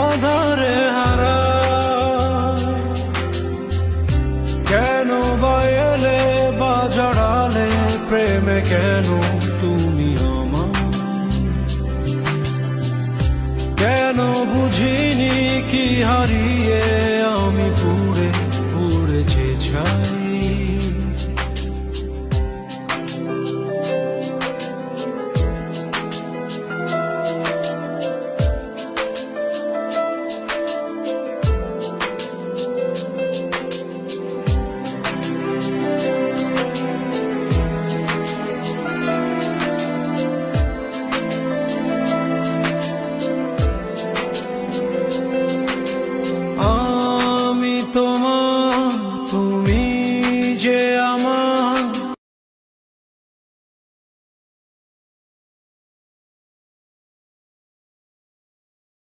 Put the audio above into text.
আধারে হারা। কেন বায়লে বা প্রেমে কেন তুমি আমার? কেন বুঝিনি কি হারিয়ে তোমার তুমি যে আ